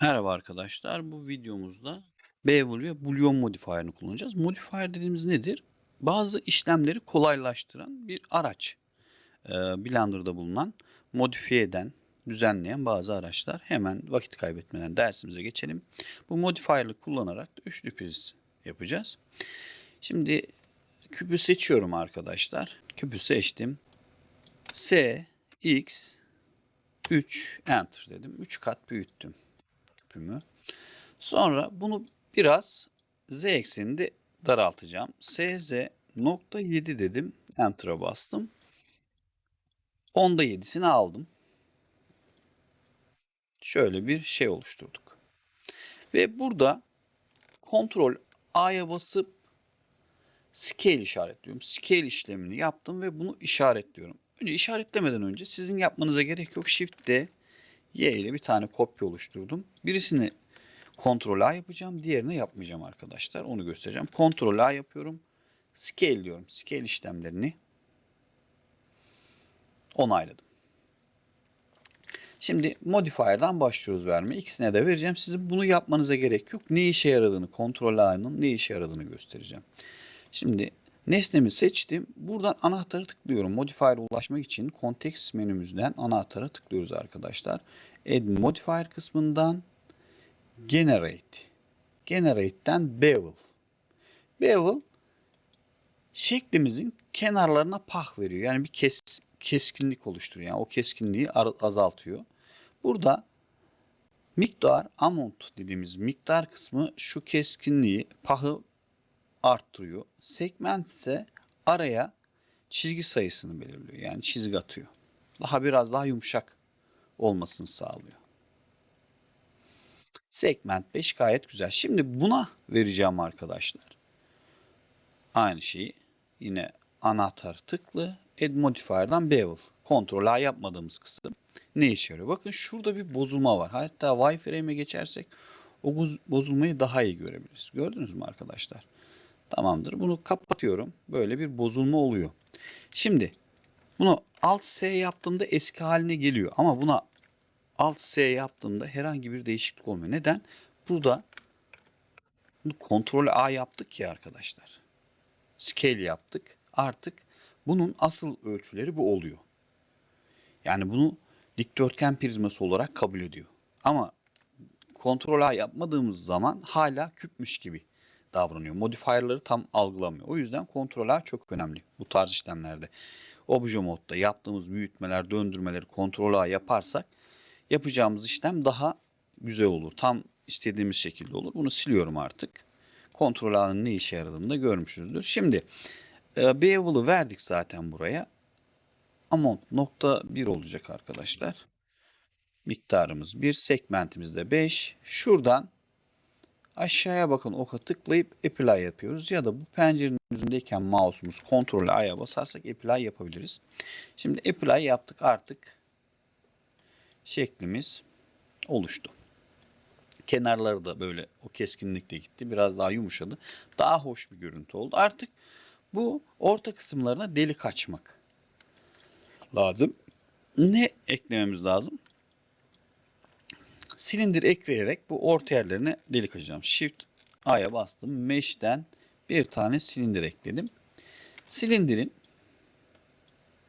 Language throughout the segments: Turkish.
Merhaba arkadaşlar. Bu videomuzda Bevel ve Boolean modifier'ını kullanacağız. Modifier dediğimiz nedir? Bazı işlemleri kolaylaştıran bir araç. Blender'da bulunan, modifiye eden, düzenleyen bazı araçlar. Hemen vakit kaybetmeden dersimize geçelim. Bu modifier'ı kullanarak da üçlü priz yapacağız. Şimdi küpü seçiyorum arkadaşlar. Küpü seçtim. S, X, 3, Enter dedim. 3 kat büyüttüm küpümü. Sonra bunu biraz z ekseninde daraltacağım. sz nokta 7 dedim. Enter'a bastım. Onda 7'sini aldım. Şöyle bir şey oluşturduk. Ve burada kontrol A'ya basıp scale işaretliyorum. Scale işlemini yaptım ve bunu işaretliyorum. Önce işaretlemeden önce sizin yapmanıza gerek yok. Shift D Y ile bir tane kopya oluşturdum. Birisini Ctrl A yapacağım. Diğerini yapmayacağım arkadaşlar. Onu göstereceğim. Ctrl A yapıyorum. Scale diyorum. Scale işlemlerini onayladım. Şimdi modifier'dan başlıyoruz vermeye. İkisine de vereceğim. Sizin bunu yapmanıza gerek yok. Ne işe yaradığını, Ctrl A'nın ne işe yaradığını göstereceğim. Şimdi nesnemi seçtim. Buradan anahtarı tıklıyorum. Modifier'a ulaşmak için Context menümüzden anahtara tıklıyoruz arkadaşlar. Add Modifier kısmından Generate. Generate'den Bevel. Bevel şeklimizin kenarlarına pah veriyor. Yani bir kes, keskinlik oluşturuyor. Yani o keskinliği azaltıyor. Burada miktar amount dediğimiz miktar kısmı şu keskinliği pahı arttırıyor. Segment ise araya çizgi sayısını belirliyor. Yani çizgi atıyor. Daha biraz daha yumuşak olmasını sağlıyor. Segment 5 gayet güzel. Şimdi buna vereceğim arkadaşlar. Aynı şeyi yine anahtar tıklı Add Modifier'dan Bevel. Ctrl A yapmadığımız kısım ne işe yarıyor? Bakın şurada bir bozulma var. Hatta wireframe'e geçersek o bozulmayı daha iyi görebiliriz. Gördünüz mü arkadaşlar? Tamamdır. Bunu kapatıyorum. Böyle bir bozulma oluyor. Şimdi bunu Alt S yaptığımda eski haline geliyor. Ama buna Alt S yaptığımda herhangi bir değişiklik olmuyor. Neden? Burada kontrol A yaptık ya arkadaşlar. Scale yaptık. Artık bunun asıl ölçüleri bu oluyor. Yani bunu dikdörtgen prizması olarak kabul ediyor. Ama kontrol A yapmadığımız zaman hala küpmüş gibi davranıyor. Modifier'ları tam algılamıyor. O yüzden kontrol çok önemli bu tarz işlemlerde. Obje modda yaptığımız büyütmeler, döndürmeleri kontrol A yaparsak yapacağımız işlem daha güzel olur. Tam istediğimiz şekilde olur. Bunu siliyorum artık. Kontrol A'nın ne işe yaradığını da görmüşüzdür. Şimdi e, Bevel'ı verdik zaten buraya. Amount nokta 1 olacak arkadaşlar. Miktarımız 1, segmentimiz de 5. Şuradan aşağıya bakın oka tıklayıp apply yapıyoruz. Ya da bu pencerenin üzerindeyken mouse'umuz kontrol A'ya basarsak apply yapabiliriz. Şimdi apply yaptık artık şeklimiz oluştu. Kenarları da böyle o keskinlikte gitti. Biraz daha yumuşadı. Daha hoş bir görüntü oldu. Artık bu orta kısımlarına delik açmak lazım. Ne eklememiz lazım? Silindir ekleyerek bu orta yerlerine delik açacağım. Shift A'ya bastım. Mesh'ten bir tane silindir ekledim. Silindirin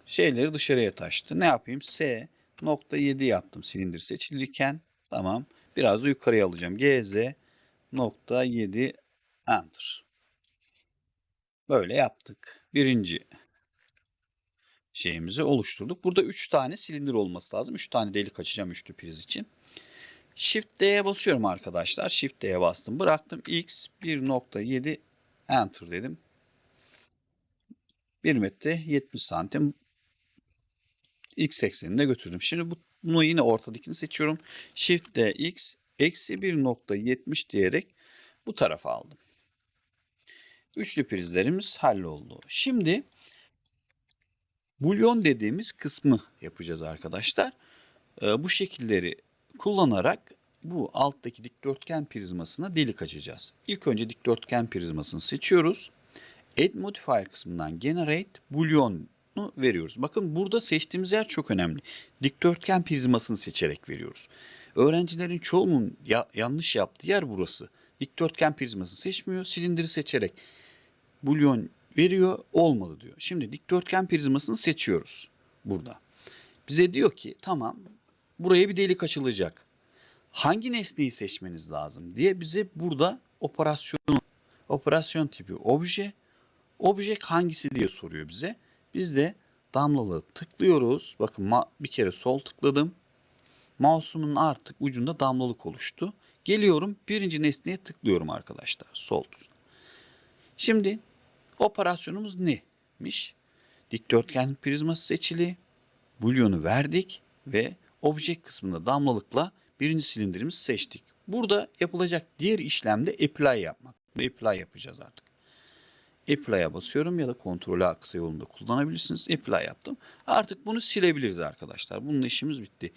şeyleri dışarıya taştı. Ne yapayım? S nokta 7 yaptım silindir seçilirken. Tamam. Biraz da yukarıya alacağım. GZ nokta 7 enter. Böyle yaptık. Birinci şeyimizi oluşturduk. Burada 3 tane silindir olması lazım. 3 tane delik açacağım üçlü priz için. Shift D'ye basıyorum arkadaşlar. Shift D'ye bastım. Bıraktım. X 1.7 enter dedim. 1 metre 70 santim x eksenine götürdüm. Şimdi bu, bunu yine ortadakini seçiyorum. Shift D x eksi 1.70 diyerek bu tarafa aldım. Üçlü prizlerimiz halloldu. Şimdi bulyon dediğimiz kısmı yapacağız arkadaşlar. Ee, bu şekilleri kullanarak bu alttaki dikdörtgen prizmasına delik açacağız. İlk önce dikdörtgen prizmasını seçiyoruz. Add Modifier kısmından Generate Boolean veriyoruz. Bakın burada seçtiğimiz yer çok önemli. Dikdörtgen prizmasını seçerek veriyoruz. Öğrencilerin çoğunun ya- yanlış yaptığı yer burası. Dikdörtgen prizması seçmiyor, silindiri seçerek bulyon veriyor, olmadı diyor. Şimdi dikdörtgen prizmasını seçiyoruz burada. Bize diyor ki tamam buraya bir delik açılacak. Hangi nesneyi seçmeniz lazım diye bize burada operasyonu, operasyon tipi obje, obje hangisi diye soruyor bize. Biz de damlalığı tıklıyoruz. Bakın bir kere sol tıkladım. Mouse'umun artık ucunda damlalık oluştu. Geliyorum birinci nesneye tıklıyorum arkadaşlar. Sol tuşla. Şimdi operasyonumuz neymiş? Dikdörtgen prizması seçili. Bulyonu verdik ve obje kısmında damlalıkla birinci silindirimizi seçtik. Burada yapılacak diğer işlemde apply yapmak. Apply yapacağız artık. Apply'a basıyorum ya da kontrol A kısa yolunda kullanabilirsiniz. Apply yaptım. Artık bunu silebiliriz arkadaşlar. Bunun işimiz bitti.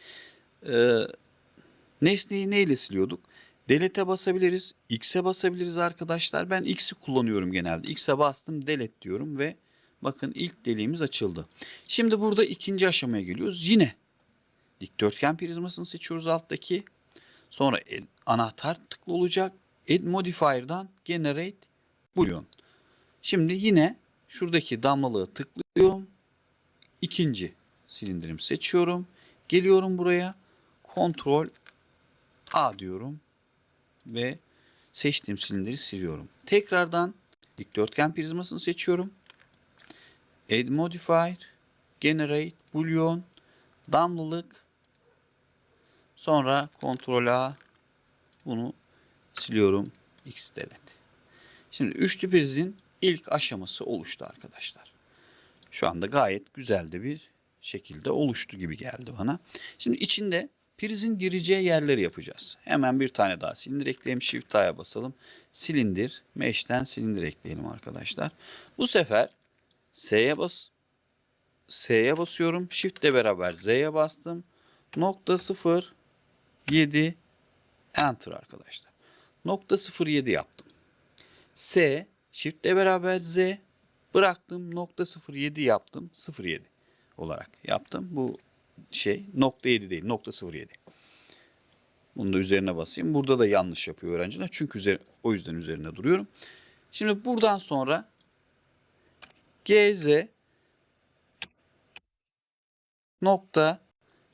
Ee, nesneyi neyle siliyorduk? Delete'e basabiliriz. X'e basabiliriz arkadaşlar. Ben X'i kullanıyorum genelde. X'e bastım delete diyorum ve bakın ilk deliğimiz açıldı. Şimdi burada ikinci aşamaya geliyoruz. Yine dikdörtgen prizmasını seçiyoruz alttaki. Sonra add- anahtar tıklı olacak. Add modifier'dan generate boolean. Şimdi yine şuradaki damlalığı tıklıyorum. İkinci silindirimi seçiyorum. Geliyorum buraya. Kontrol A diyorum ve seçtiğim silindiri siliyorum. Tekrardan dikdörtgen prizmasını seçiyorum. Add modifier, generate, boolean, damlalık. Sonra kontrol A bunu siliyorum. X delete. Şimdi üçlü prizin ilk aşaması oluştu arkadaşlar. Şu anda gayet güzel de bir şekilde oluştu gibi geldi bana. Şimdi içinde prizin gireceği yerleri yapacağız. Hemen bir tane daha silindir ekleyelim. Shift A'ya basalım. Silindir. Mesh'ten silindir ekleyelim arkadaşlar. Bu sefer S'ye bas S'ye basıyorum. Shift ile beraber Z'ye bastım. Nokta 0 7 Enter arkadaşlar. Nokta 07 yaptım. S Shift ile beraber Z bıraktım. Nokta 07 yaptım. 07 olarak yaptım. Bu şey nokta 7 değil. Nokta 07. Bunu da üzerine basayım. Burada da yanlış yapıyor öğrenciler. Çünkü üzeri, o yüzden üzerine duruyorum. Şimdi buradan sonra GZ nokta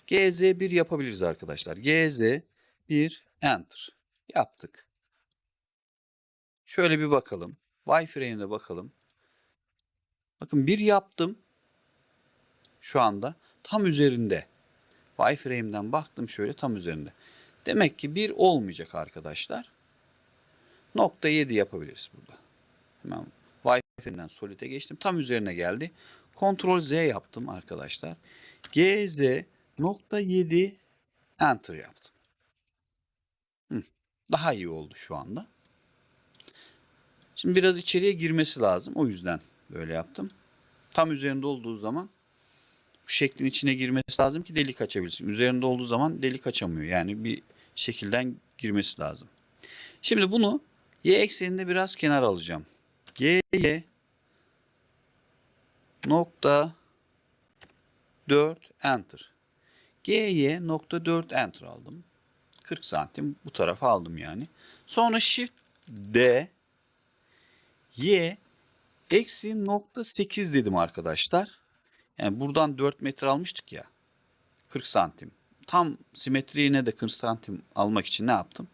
GZ1 yapabiliriz arkadaşlar. GZ1 enter yaptık. Şöyle bir bakalım. Wireframe'e bakalım. Bakın bir yaptım. Şu anda tam üzerinde. Wireframe'den baktım şöyle tam üzerinde. Demek ki bir olmayacak arkadaşlar. Nokta 7 yapabiliriz burada. Hemen Wireframe'den Solid'e geçtim. Tam üzerine geldi. Ctrl Z yaptım arkadaşlar. GZ nokta 7 Enter yaptım. Hı, Daha iyi oldu şu anda. Şimdi biraz içeriye girmesi lazım. O yüzden böyle yaptım. Tam üzerinde olduğu zaman bu şeklin içine girmesi lazım ki delik açabilsin. Üzerinde olduğu zaman delik açamıyor. Yani bir şekilden girmesi lazım. Şimdi bunu y ekseninde biraz kenar alacağım. G y nokta 4 enter. G y nokta 4 enter aldım. 40 santim bu tarafa aldım yani. Sonra shift D y eksi nokta 8 dedim arkadaşlar. Yani buradan 4 metre almıştık ya. 40 santim. Tam simetriğine de 40 santim almak için ne yaptım?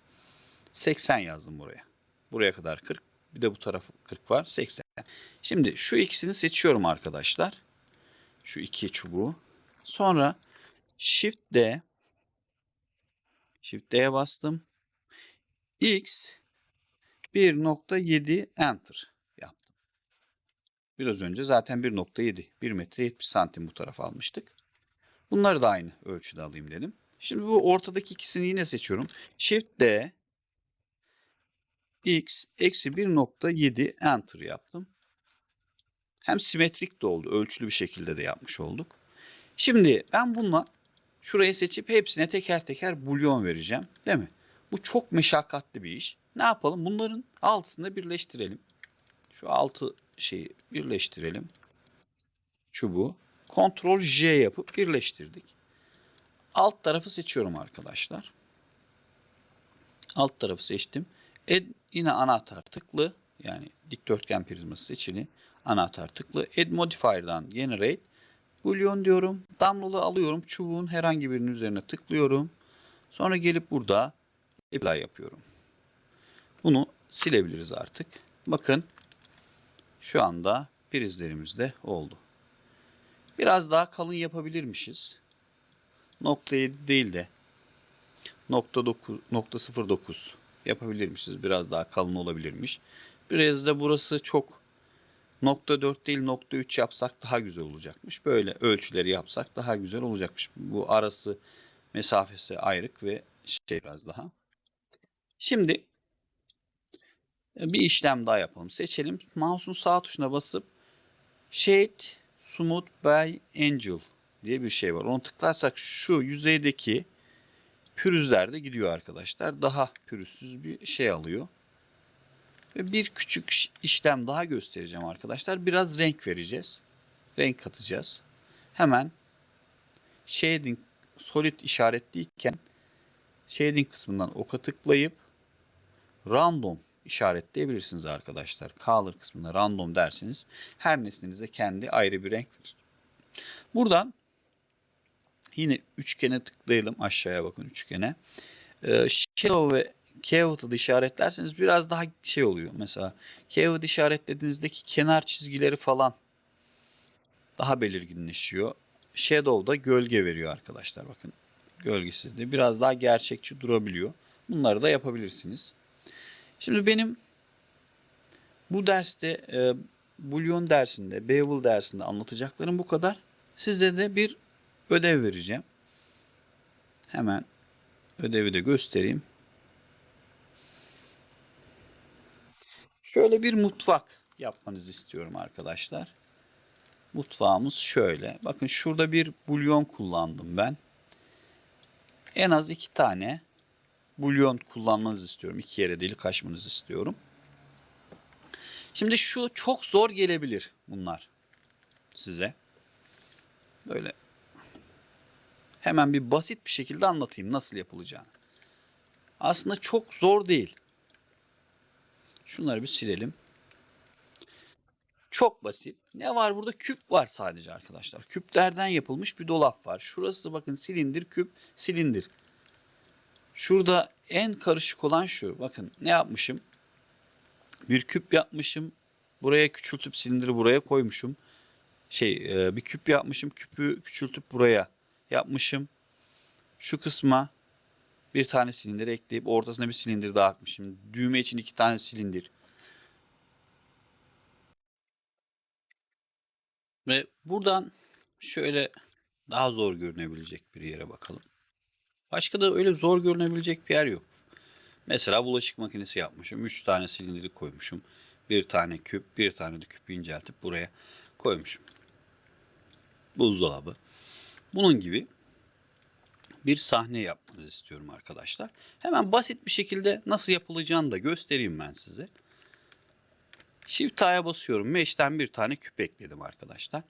80 yazdım buraya. Buraya kadar 40. Bir de bu tarafı 40 var. 80. Şimdi şu ikisini seçiyorum arkadaşlar. Şu iki çubuğu. Sonra Shift D Shift D'ye bastım. X 1.7 Enter yaptım. Biraz önce zaten 1.7 1 metre 70 santim bu tarafa almıştık. Bunları da aynı ölçüde alayım dedim. Şimdi bu ortadaki ikisini yine seçiyorum. Shift D X eksi 1.7 Enter yaptım. Hem simetrik de oldu. Ölçülü bir şekilde de yapmış olduk. Şimdi ben bununla şurayı seçip hepsine teker teker bulyon vereceğim. Değil mi? Bu çok meşakkatli bir iş. Ne yapalım? Bunların altısını birleştirelim. Şu altı şeyi birleştirelim. Çubuğu. Ctrl J yapıp birleştirdik. Alt tarafı seçiyorum arkadaşlar. Alt tarafı seçtim. Add, yine anahtar tıklı. Yani dikdörtgen prizması seçili. Anahtar tıklı. Add modifier'dan generate. Boolean diyorum. Damlalı alıyorum. Çubuğun herhangi birinin üzerine tıklıyorum. Sonra gelip burada apply yapıyorum. Bunu silebiliriz artık. Bakın şu anda prizlerimiz de oldu. Biraz daha kalın yapabilirmişiz. Nokta 7 değil de nokta 9, nokta 09 yapabilirmişiz. Biraz daha kalın olabilirmiş. Biraz da burası çok nokta 4 değil nokta 3 yapsak daha güzel olacakmış. Böyle ölçüleri yapsak daha güzel olacakmış. Bu arası mesafesi ayrık ve şey biraz daha. Şimdi bir işlem daha yapalım. Seçelim. Mouse'un sağ tuşuna basıp Shade Smooth by Angel diye bir şey var. Onu tıklarsak şu yüzeydeki pürüzler de gidiyor arkadaşlar. Daha pürüzsüz bir şey alıyor. Ve bir küçük işlem daha göstereceğim arkadaşlar. Biraz renk vereceğiz. Renk katacağız. Hemen shading solid işaretliyken shading kısmından oka tıklayıp random işaretleyebilirsiniz arkadaşlar. Color kısmında random derseniz her nesnenize kendi ayrı bir renk verir. Buradan yine üçgene tıklayalım. Aşağıya bakın üçgene. Ee, shadow ve Keyword'ı işaretlerseniz biraz daha şey oluyor. Mesela keyword işaretlediğinizdeki kenar çizgileri falan daha belirginleşiyor. Shadow da gölge veriyor arkadaşlar. Bakın gölgesiz de biraz daha gerçekçi durabiliyor. Bunları da yapabilirsiniz. Şimdi benim bu derste e, Boolean dersinde, Bevel dersinde anlatacaklarım bu kadar. Size de bir ödev vereceğim. Hemen ödevi de göstereyim. Şöyle bir mutfak yapmanızı istiyorum arkadaşlar. Mutfağımız şöyle. Bakın şurada bir bulyon kullandım ben. En az iki tane bulyon kullanmanızı istiyorum. İki yere delik açmanızı istiyorum. Şimdi şu çok zor gelebilir bunlar size. Böyle hemen bir basit bir şekilde anlatayım nasıl yapılacağını. Aslında çok zor değil. Şunları bir silelim. Çok basit. Ne var burada? Küp var sadece arkadaşlar. Küplerden yapılmış bir dolap var. Şurası bakın silindir, küp, silindir. Şurada en karışık olan şu. Bakın ne yapmışım? Bir küp yapmışım. Buraya küçültüp silindiri buraya koymuşum. Şey bir küp yapmışım. Küpü küçültüp buraya yapmışım. Şu kısma bir tane silindir ekleyip ortasına bir silindir daha atmışım. Düğme için iki tane silindir. Ve buradan şöyle daha zor görünebilecek bir yere bakalım. Başka da öyle zor görünebilecek bir yer yok. Mesela bulaşık makinesi yapmışım. Üç tane silindiri koymuşum. Bir tane küp, bir tane de küpü inceltip buraya koymuşum. Buzdolabı. Bunun gibi bir sahne yapmanızı istiyorum arkadaşlar. Hemen basit bir şekilde nasıl yapılacağını da göstereyim ben size. Shift A'ya basıyorum. Mesh'ten bir tane küp ekledim arkadaşlar.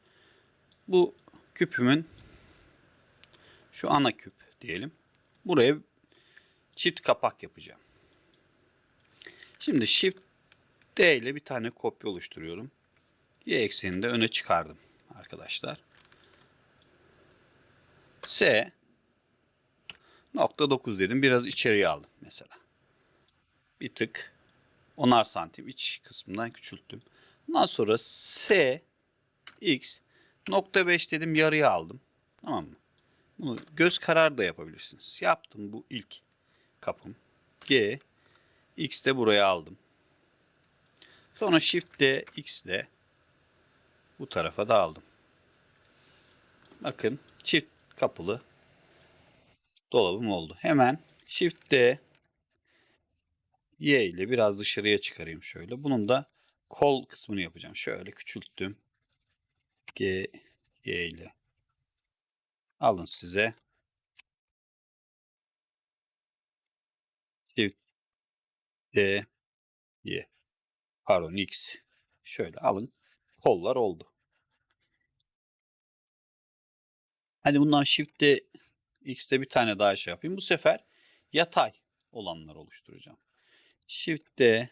Bu küpümün şu ana küp diyelim. Buraya çift kapak yapacağım. Şimdi Shift D ile bir tane kopya oluşturuyorum. Y eksenini de öne çıkardım arkadaşlar. S nokta 9 dedim. Biraz içeriye aldım mesela. Bir tık onar santim iç kısmından küçülttüm. Ondan sonra S X nokta 5 dedim yarıya aldım. Tamam mı? Bunu göz kararı da yapabilirsiniz. Yaptım bu ilk kapım. G X de buraya aldım. Sonra Shift D X de bu tarafa da aldım. Bakın çift kapılı dolabım oldu. Hemen Shift D Y ile biraz dışarıya çıkarayım şöyle. Bunun da kol kısmını yapacağım. Şöyle küçülttüm. G Y ile. Alın size. Shift D Y. Pardon X. Şöyle alın. Kollar oldu. Hadi bundan Shift D X'te bir tane daha şey yapayım. Bu sefer yatay olanlar oluşturacağım. Shift D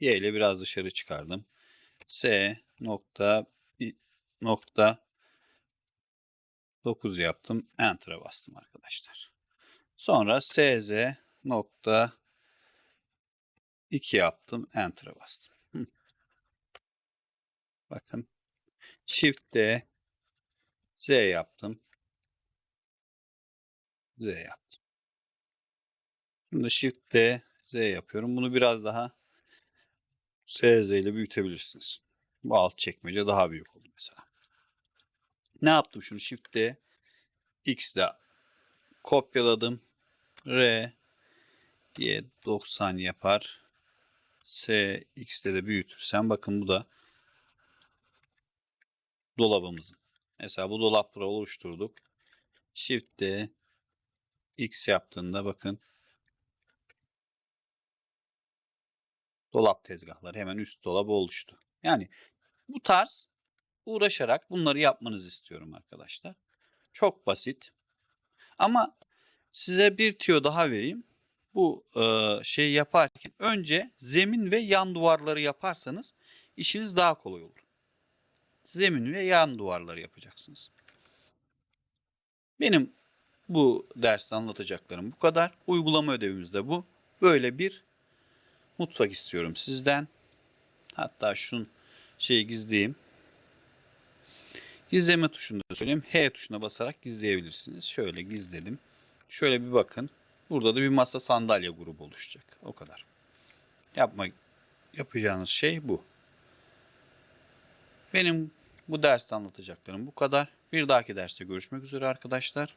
Y ile biraz dışarı çıkardım. S nokta nokta 9 yaptım. Enter'a bastım arkadaşlar. Sonra SZ nokta 2 yaptım. Enter'a bastım. Bakın. Shift D Z yaptım. Z yaptım. Şimdi Shift D Z yapıyorum. Bunu biraz daha SZ ile büyütebilirsiniz. Bu alt çekmece daha büyük oldu mesela. Ne yaptım şunu Shift D X ile kopyaladım. R diye 90 yapar. S X'de de büyütürsem bakın bu da dolabımızın. Mesela bu dolapları oluşturduk. Shift D X yaptığında bakın dolap tezgahları hemen üst dolabı oluştu. Yani bu tarz uğraşarak bunları yapmanızı istiyorum arkadaşlar. Çok basit. Ama size bir tüyo daha vereyim. Bu e, şeyi yaparken önce zemin ve yan duvarları yaparsanız işiniz daha kolay olur. Zemin ve yan duvarları yapacaksınız. Benim bu derste anlatacaklarım bu kadar. Uygulama ödevimiz de bu. Böyle bir mutfak istiyorum sizden. Hatta şun şeyi gizleyeyim. Gizleme tuşunu da söyleyeyim. H tuşuna basarak gizleyebilirsiniz. Şöyle gizledim. Şöyle bir bakın. Burada da bir masa sandalye grubu oluşacak. O kadar. Yapma, yapacağınız şey bu. Benim bu derste anlatacaklarım bu kadar. Bir dahaki derste görüşmek üzere arkadaşlar.